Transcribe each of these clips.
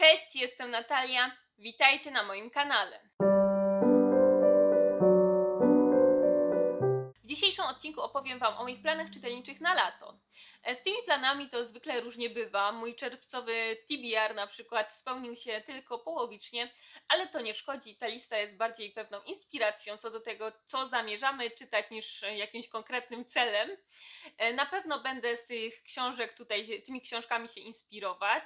Cześć, jestem Natalia. Witajcie na moim kanale. W dzisiejszym odcinku opowiem Wam o moich planach czytelniczych na lato. E, Z tymi planami to zwykle różnie bywa. Mój czerwcowy TBR na przykład spełnił się tylko połowicznie, ale to nie szkodzi. Ta lista jest bardziej pewną inspiracją co do tego, co zamierzamy czytać, niż jakimś konkretnym celem. E, Na pewno będę z tych książek tutaj, tymi książkami się inspirować.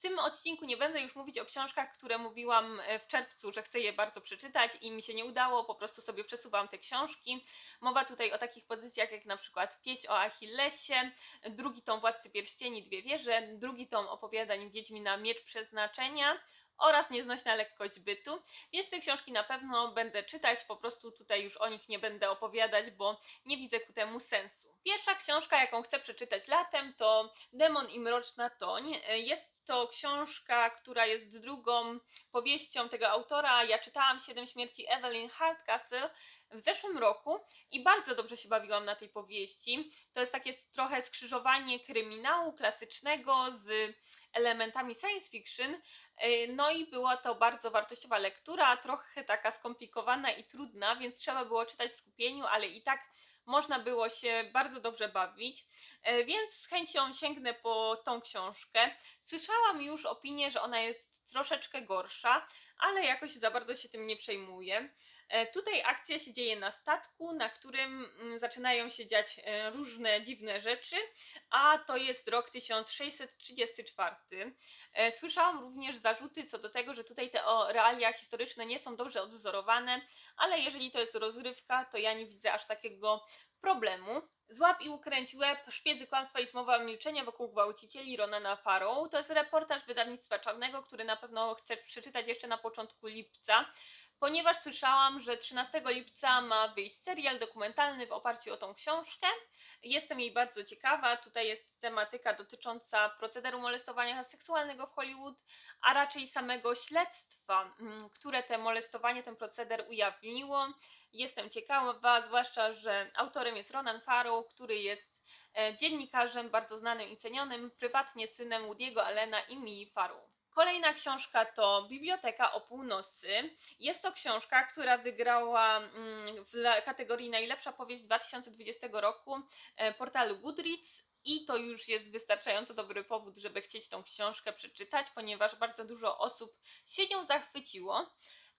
W tym odcinku nie będę już mówić o książkach, które mówiłam e, w czerwcu, że chcę je bardzo przeczytać i mi się nie udało, po prostu sobie przesuwam te książki. Mowa tutaj o takich pozycjach jak na przykład Pieśń o Achillesie, drugi tom Władcy Pierścieni, Dwie Wieże, drugi tom opowiadań Wiedźmina Miecz Przeznaczenia oraz Nieznośna Lekkość Bytu, więc te książki na pewno będę czytać, po prostu tutaj już o nich nie będę opowiadać, bo nie widzę ku temu sensu. Pierwsza książka, jaką chcę przeczytać latem, to Demon i Mroczna Toń. E, Jest to książka, która jest drugą powieścią tego autora. Ja czytałam Siedem Śmierci Evelyn Hardcastle w zeszłym roku i bardzo dobrze się bawiłam na tej powieści. To jest takie trochę skrzyżowanie kryminału klasycznego z elementami science fiction. E, No i była to bardzo wartościowa lektura, trochę taka skomplikowana i trudna, więc trzeba było czytać w skupieniu, ale i tak można było się bardzo dobrze bawić, E, więc z chęcią sięgnę po tą książkę. Słyszałam już opinię, że ona jest troszeczkę gorsza, ale jakoś za bardzo się tym nie przejmuję. E, Tutaj akcja się dzieje na statku, na którym mm, zaczynają się dziać e, różne dziwne rzeczy, a to jest rok 1634. E, Słyszałam również zarzuty co do tego, że tutaj te realia historyczne nie są dobrze odwzorowane, ale jeżeli to jest rozrywka, to ja nie widzę aż takiego problemu. Złap i ukręć łeb, szpiedzy kłamstwa i smowa milczenia wokół gwałcicieli Ronana Farrow. To jest reportaż wydawnictwa Czarnego, który na pewno chcę przeczytać jeszcze na początku lipca, ponieważ słyszałam, że 13 lipca ma wyjść serial dokumentalny w oparciu o tą książkę. Jestem jej bardzo ciekawa. Tutaj jest tematyka dotycząca procederu molestowania seksualnego w Hollywood, a raczej samego śledztwa, mm, które te molestowanie, ten proceder ujawniło. Jestem ciekawa, zwłaszcza, że autorem jest Ronan Farrow, który jest e, dziennikarzem bardzo znanym i cenionym, prywatnie synem Woody'ego Allena i Mii Farrow. Kolejna książka to Biblioteka o północy. Jest to książka, która wygrała mm, w kategorii Najlepsza powieść 2020 roku e, portalu Goodreads. I to już jest wystarczająco dobry powód, żeby chcieć tą książkę przeczytać, ponieważ bardzo dużo osób się nią zachwyciło.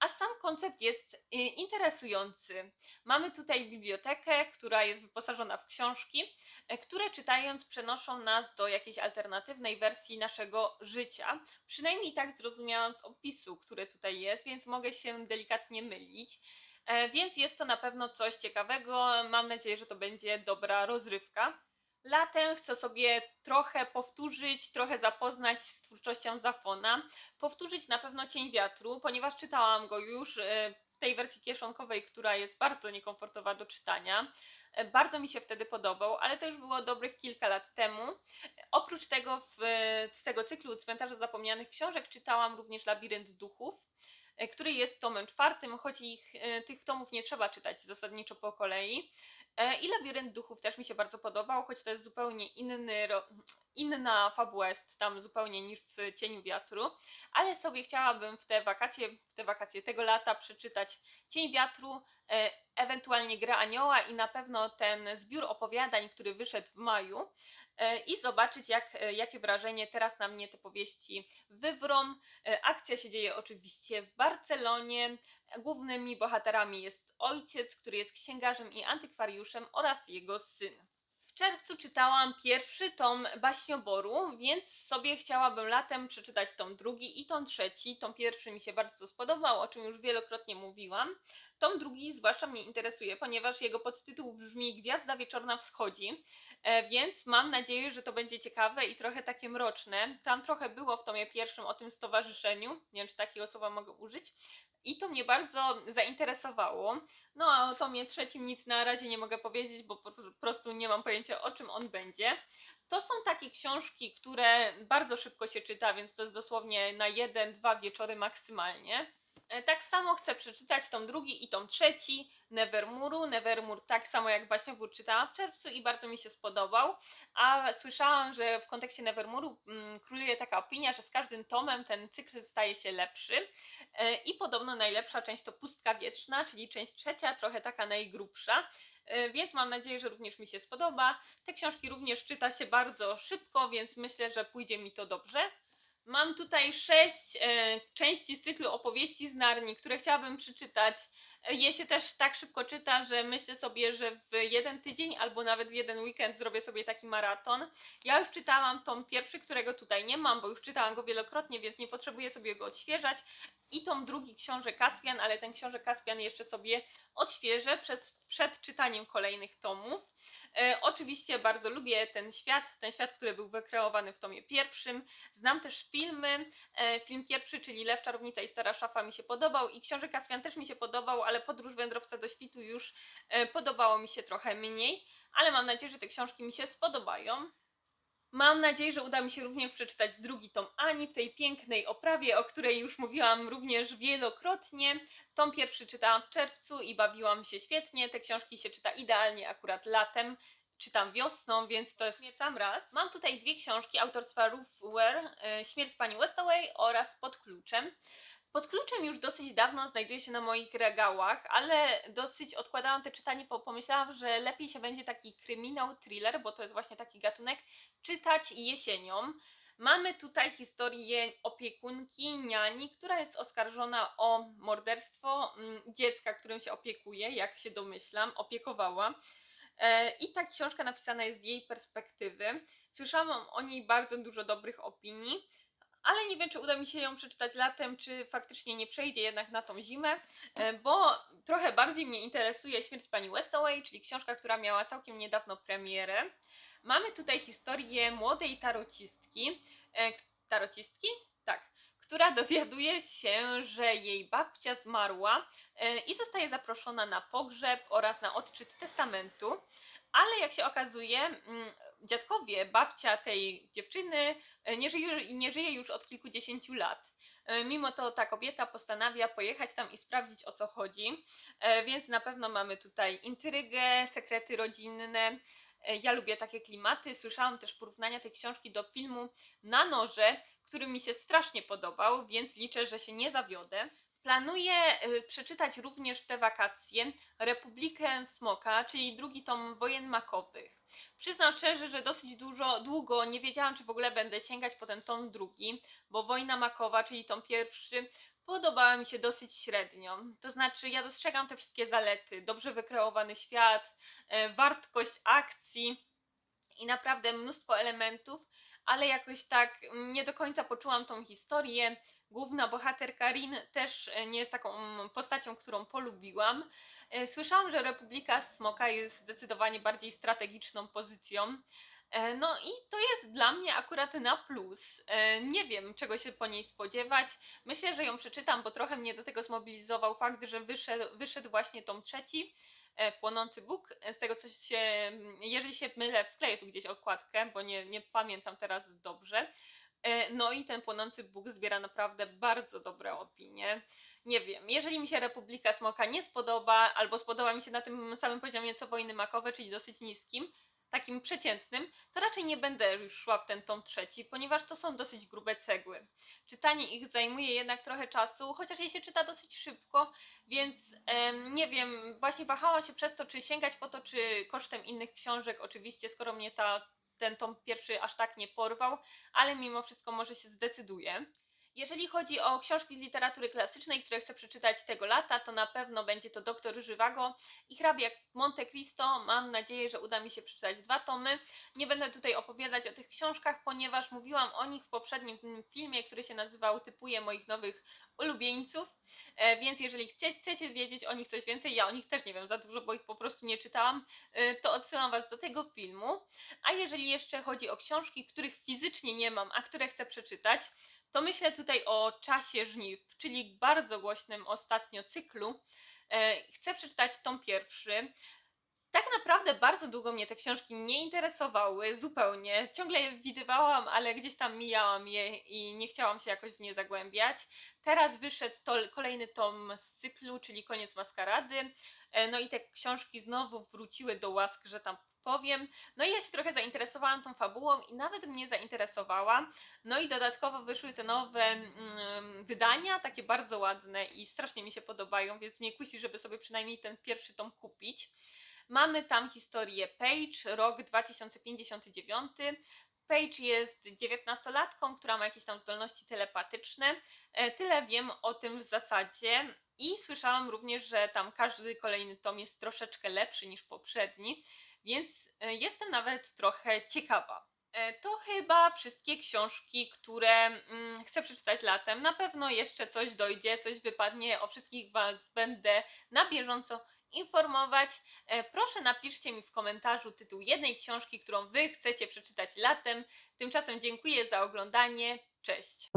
A sam koncept jest y, interesujący. Mamy tutaj bibliotekę, która jest wyposażona w książki, e, które czytając przenoszą nas do jakiejś alternatywnej wersji naszego życia. Przynajmniej tak zrozumiałam z opisu, który tutaj jest, więc mogę się delikatnie mylić. E, Więc jest to na pewno coś ciekawego. Mam nadzieję, że to będzie dobra rozrywka. Latem chcę sobie trochę powtórzyć, trochę zapoznać z twórczością Zafona. Powtórzyć na pewno Cień Wiatru, ponieważ czytałam go już e, w tej wersji kieszonkowej, która jest bardzo niekomfortowa do czytania. E, Bardzo mi się wtedy podobał, ale to już było dobrych kilka lat temu. E, Oprócz tego w, z tego cyklu Cmentarza Zapomnianych Książek czytałam również Labirynt Duchów, e, który jest tomem czwartym, choć ich, e, tych tomów nie trzeba czytać zasadniczo po kolei. E, I Labirynt Duchów też mi się bardzo podobał, choć to jest zupełnie inny, inna fabuła jest tam zupełnie niż w Cieniu Wiatru, ale sobie chciałabym w te wakacje, w te wakacje tego lata przeczytać Cień Wiatru, e, ewentualnie Gra Anioła i na pewno ten zbiór opowiadań, który wyszedł w maju e, i zobaczyć jak, e, jakie wrażenie teraz na mnie te powieści wywrą. E, Akcja się dzieje oczywiście w Barcelonie. Głównymi bohaterami jest ojciec, który jest księgarzem i antykwariuszem oraz jego syn. Czerwcu czytałam pierwszy tom Baśnioboru, więc sobie chciałabym latem przeczytać tom drugi i tom trzeci. Tom pierwszy mi się bardzo spodobał, o czym już wielokrotnie mówiłam. Tom drugi zwłaszcza mnie interesuje, ponieważ jego podtytuł brzmi Gwiazda wieczorna wschodzi, e, więc mam nadzieję, że to będzie ciekawe i trochę takie mroczne. Tam trochę było w tomie pierwszym o tym stowarzyszeniu, nie wiem czy takiego słowa mogę użyć, i to mnie bardzo zainteresowało. No a o tomie trzecim nic na razie nie mogę powiedzieć, bo po prostu nie mam pojęcia o czym on będzie. To są takie książki, które bardzo szybko się czyta, więc to jest dosłownie na jeden, dwa wieczory maksymalnie. E, Tak samo chcę przeczytać tom drugi i tom trzeci Nevermuru. Nevermur tak samo jak Baśniowór czytałam w czerwcu i bardzo mi się spodobał. A słyszałam, że w kontekście Nevermuru mm, króluje taka opinia, że z każdym tomem ten cykl staje się lepszy. E, I podobno najlepsza część to Pustka Wietrzna, czyli część trzecia, trochę taka najgrubsza. E, Więc mam nadzieję, że również mi się spodoba. Te książki również czyta się bardzo szybko, więc myślę, że pójdzie mi to dobrze. Mam tutaj sześć e, części z cyklu opowieści z Narni, które chciałabym przeczytać. Je się też tak szybko czyta, że myślę sobie, że w jeden tydzień albo nawet w jeden weekend zrobię sobie taki maraton. Ja już czytałam tom pierwszy, którego tutaj nie mam, bo już czytałam go wielokrotnie, więc nie potrzebuję sobie go odświeżać. I tom drugi książę Kaspian, ale ten książę Kaspian jeszcze sobie odświeżę przed, przed czytaniem kolejnych tomów. E, oczywiście bardzo lubię ten świat, ten świat, który był wykreowany w tomie pierwszym. Znam też filmy. E, film pierwszy, czyli Lew, Czarownica i Stara Szafa mi się podobał i Książę Kaspian też mi się podobał, ale Podróż Wędrowca do Świtu już e, podobało mi się trochę mniej, ale mam nadzieję, że te książki mi się spodobają. Mam nadzieję, że uda mi się również przeczytać drugi tom Ani w tej pięknej oprawie, o której już mówiłam również wielokrotnie. Tom pierwszy czytałam w czerwcu i bawiłam się świetnie. Te książki się czyta idealnie akurat latem. Czytam wiosną, więc to jest w sam raz. Mam tutaj dwie książki autorstwa Ruth Ware, Śmierć pani Westaway oraz Pod kluczem. Pod kluczem już dosyć dawno znajduje się na moich regałach, ale dosyć odkładałam te czytanie, bo pomyślałam, że lepiej się będzie taki kryminał, thriller, bo to jest właśnie taki gatunek, czytać jesienią. Mamy tutaj historię opiekunki, niani, która jest oskarżona o morderstwo mm, dziecka, którym się opiekuje, jak się domyślam, opiekowała. E, I ta książka napisana jest z jej perspektywy. Słyszałam o niej bardzo dużo dobrych opinii, ale nie wiem, czy uda mi się ją przeczytać latem, czy faktycznie nie przejdzie jednak na tą zimę, e, bo trochę bardziej mnie interesuje Śmierć pani Westaway, czyli książka, która miała całkiem niedawno premierę. Mamy tutaj historię młodej tarocistki. E, tarocistki? Która dowiaduje się, że jej babcia zmarła e, i zostaje zaproszona na pogrzeb oraz na odczyt testamentu. Ale jak się okazuje, mm, dziadkowie, babcia tej dziewczyny e, nie żyje, nie żyje już od kilkudziesięciu lat. E, Mimo to ta kobieta postanawia pojechać tam i sprawdzić o co chodzi, więc na pewno mamy tutaj intrygę, sekrety rodzinne. E, Ja lubię takie klimaty. Słyszałam też porównania tej książki do filmu Na noże, który mi się strasznie podobał, więc liczę, że się nie zawiodę. Planuję y, przeczytać również w te wakacje Republikę Smoka, czyli drugi tom wojen makowych. Przyznam szczerze, że dosyć dużo, długo nie wiedziałam, czy w ogóle będę sięgać po ten tom drugi, bo Wojna Makowa, czyli tom pierwszy, podobała mi się dosyć średnio. To znaczy, ja dostrzegam te wszystkie zalety, dobrze wykreowany świat, e, wartość akcji i naprawdę mnóstwo elementów, ale jakoś tak mm, nie do końca poczułam tą historię. Główna bohaterka Rin też e, nie jest taką mm, postacią, którą polubiłam. E, Słyszałam, że Republika Smoka jest zdecydowanie bardziej strategiczną pozycją. E, No i to jest dla mnie akurat na plus. E, Nie wiem, czego się po niej spodziewać. Myślę, że ją przeczytam, bo trochę mnie do tego zmobilizował fakt, że wyszedł, wyszedł właśnie tom trzeci, e, Płonący Bóg. Z tego co się, jeżeli się mylę, wkleję tu gdzieś okładkę, bo nie, nie pamiętam teraz dobrze. No i ten Płonący Bóg zbiera naprawdę bardzo dobre opinie. Nie wiem, jeżeli mi się Republika Smoka nie spodoba, albo spodoba mi się na tym samym poziomie co Wojny Makowe, czyli dosyć niskim, takim przeciętnym, to raczej nie będę już szła w ten tom trzeci, ponieważ to są dosyć grube cegły. Czytanie ich zajmuje jednak trochę czasu, chociaż je się czyta dosyć szybko, więc em, nie wiem, właśnie wahałam się przez to, czy sięgać po to, czy kosztem innych książek, oczywiście, skoro mnie ta, ten tom pierwszy aż tak nie porwał, ale mimo wszystko może się zdecyduję. Jeżeli chodzi o książki z literatury klasycznej, które chcę przeczytać tego lata, to na pewno będzie to Doktor Żywago i Hrabia Monte Cristo. Mam nadzieję, że uda mi się przeczytać dwa tomy. Nie będę tutaj opowiadać o tych książkach, ponieważ mówiłam o nich w poprzednim filmie, który się nazywał Typuję moich nowych ulubieńców. E, więc jeżeli chcecie wiedzieć o nich coś więcej, ja o nich też nie wiem za dużo, bo ich po prostu nie czytałam, e, to odsyłam Was do tego filmu. A jeżeli jeszcze chodzi o książki, których fizycznie nie mam, a które chcę przeczytać, to myślę tutaj o Czasie Żniw, czyli bardzo głośnym ostatnio cyklu. E, Chcę przeczytać tom pierwszy. Tak naprawdę bardzo długo mnie te książki nie interesowały zupełnie. Ciągle je widywałam, ale gdzieś tam mijałam je i nie chciałam się jakoś w nie zagłębiać. Teraz wyszedł to, kolejny tom z cyklu, czyli Koniec Maskarady. E, No i te książki znowu wróciły do łask, że tam powiem. No i ja się trochę zainteresowałam tą fabułą i nawet mnie zainteresowała. No i dodatkowo wyszły te nowe mm, wydania, takie bardzo ładne i strasznie mi się podobają, więc mnie kusi, żeby sobie przynajmniej ten pierwszy tom kupić. Mamy tam historię Paige, rok 2059. Paige jest dziewiętnastolatką, która ma jakieś tam zdolności telepatyczne. E, Tyle wiem o tym w zasadzie. I słyszałam również, że tam każdy kolejny tom jest troszeczkę lepszy niż poprzedni, więc e, jestem nawet trochę ciekawa. E, To chyba wszystkie książki, które mm, chcę przeczytać latem. Na pewno jeszcze coś dojdzie, coś wypadnie. O wszystkich Was będę na bieżąco informować. E, Proszę napiszcie mi w komentarzu tytuł jednej książki, którą Wy chcecie przeczytać latem. Tymczasem dziękuję za oglądanie. Cześć!